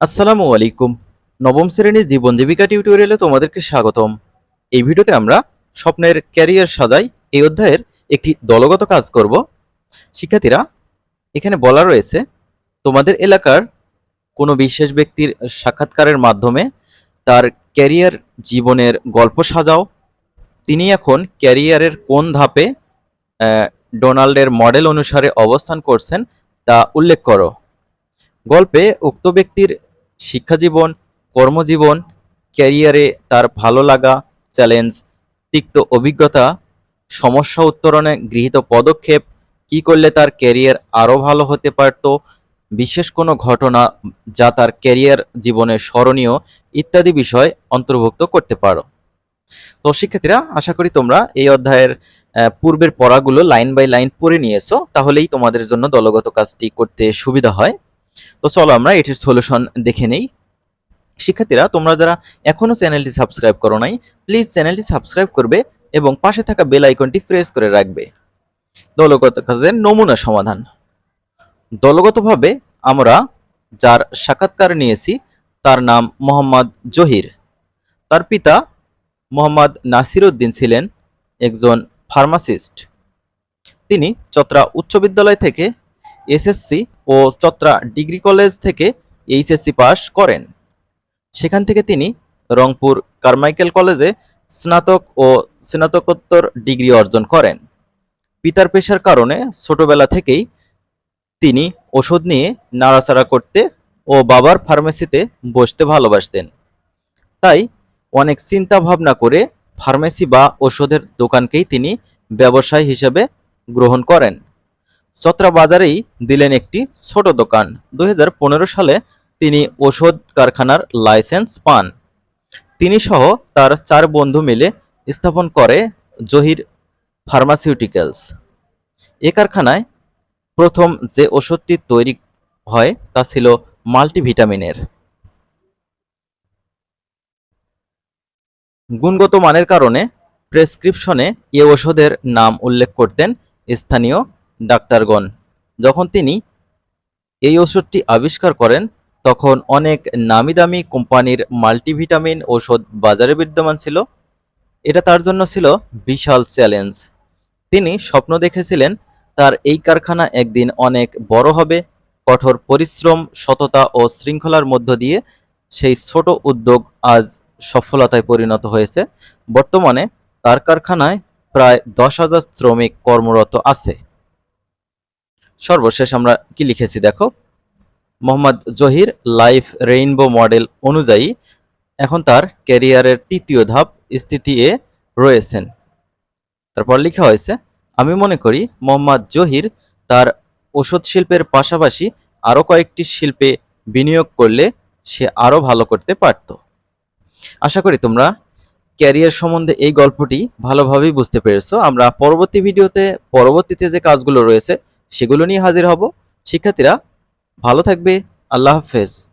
আসসালামু আলাইকুম। নবম শ্রেণির জীবন জীবিকা টিউটোরিয়ালে তোমাদেরকে স্বাগতম। এই ভিডিওতে আমরা স্বপ্নের ক্যারিয়ার সাজাই, এই অধ্যায়ের একটি দলগত কাজ করব। শিক্ষার্থীরা, এখানে বলা রয়েছে, তোমাদের এলাকার কোনো বিশেষ ব্যক্তির সাক্ষাৎকারের মাধ্যমে তার ক্যারিয়ার জীবনের গল্প সাজাও। তিনি এখন ক্যারিয়ারের কোন ধাপে ডোনাল্ডের মডেল অনুসারে অবস্থান করছেন তা উল্লেখ করো। গল্পে উক্ত ব্যক্তির শিক্ষাজীবন, কর্মজীবন, ক্যারিয়ারে তার ভালো লাগা, চ্যালেঞ্জ, তিক্ত অভিজ্ঞতা, সমস্যা উত্তরণে গৃহীত পদক্ষেপ, কি করলে তার ক্যারিয়ার আরও ভালো হতে পারত, বিশেষ কোনো ঘটনা যা তার ক্যারিয়ার জীবনে স্মরণীয় ইত্যাদি বিষয় অন্তর্ভুক্ত করতে পারো। তো শিক্ষার্থীরা, আশা করি তোমরা এই অধ্যায়ের পূর্বের পড়াগুলো লাইন বাই লাইন পড়ে নিয়েছো, তাহলেই তোমাদের জন্য দলগত কাজটি করতে সুবিধা হয়। তো চলো আমরা এটির সলিউশন দেখে নেই। শিক্ষার্থীরা, তোমরা যারা এখনও চ্যানেলটি সাবস্ক্রাইব করো নাই প্লিজ চ্যানেলটি সাবস্ক্রাইব করবে এবং পাশে থাকা বেল আইকনটি প্রেস করে রাখবে। দলগত কাজের নমুনা সমাধান। দলগতভাবে আমরা যার সাক্ষাৎকার নিয়েছি, তার নাম মোহাম্মদ জহির। তার পিতা মোহাম্মদ নাসির উদ্দিন ছিলেন একজন ফার্মাসিস্ট তিনি চত্রা উচ্চ বিদ্যালয় থেকে এসএসসি ও চত্রা ডিগ্রি কলেজ থেকে এইচএসসি পাশ করেন। সেখান থেকে তিনি রংপুর কারমাইকেল কলেজে স্নাতক ও স্নাতকোত্তর ডিগ্রি অর্জন করেন। পিতার পেশার কারণে ছোটবেলা থেকেই তিনি ওষুধ নিয়ে নাড়াচাড়া করতে ও বাবার ফার্মেসিতে বসতে ভালোবাসতেন। তাই অনেক চিন্তা ভাবনা করে ফার্মেসি বা ওষুধের দোকানকেই তিনি ব্যবসায় হিসেবে গ্রহণ করেন। চত্রা বাজারেই দিলেন একটি ছোট দোকান। দু হাজার পনেরো সালে তিনি ওষুধ কারখানার লাইসেন্স পান। তিনি সহ তার চার বন্ধু মিলে স্থাপন করে জহির ফার্মাসিউটিক্যালস। এ কারখানায় প্রথম যে ওষুধটি তৈরি হয় তা ছিল মাল্টিভিটামিনের। গুণগত মানের কারণে প্রেসক্রিপশনে এ ওষুধের নাম উল্লেখ করতেন স্থানীয় ডাক্তারগণ। যখন তিনি এই ওষুধটি আবিষ্কার করেন, তখন অনেক নামি দামি কোম্পানির মাল্টিভিটামিন ওষুধ বাজারে বিদ্যমান ছিল। এটা তার জন্য ছিল বিশাল চ্যালেঞ্জ। তিনি স্বপ্ন দেখেছিলেন, তার এই কারখানা একদিন অনেক বড় হবে। কঠোর পরিশ্রম, সততা ও শৃঙ্খলার মধ্য দিয়ে সেই ছোট উদ্যোগ আজ সফলতায় পরিণত হয়েছে। বর্তমানে তার কারখানায় প্রায় দশ হাজার শ্রমিক কর্মরত আছে। সর্বশেষ আমরা কি লিখেছি দেখো? Mohammad Zahir life rainbow model অনুযায়ী এখন তার ক্যারিয়ারের তৃতীয় ধাপ স্থিতি এ রয়েছেন। তারপর লেখা হয়েছে, আমি মনে করি মোহাম্মদ জহির তার ওষুধ শিল্পের পাশাপাশি আরও কয়েকটি শিল্পে বিনিয়োগ করলে সে আরও ভালো করতে পারত। আশা করি তোমরা ক্যারিয়ার সম্বন্ধে এই গল্পটি ভালোভাবেই বুঝতে পেরেছ। আমরা পরবর্তী ভিডিওতে, পরবর্তীতে যে কাজগুলো রয়েছে সেগুলো নিয়ে হাজির হব। শিক্ষার্থীরা ভালো থাকবে। আল্লাহ হাফেজ।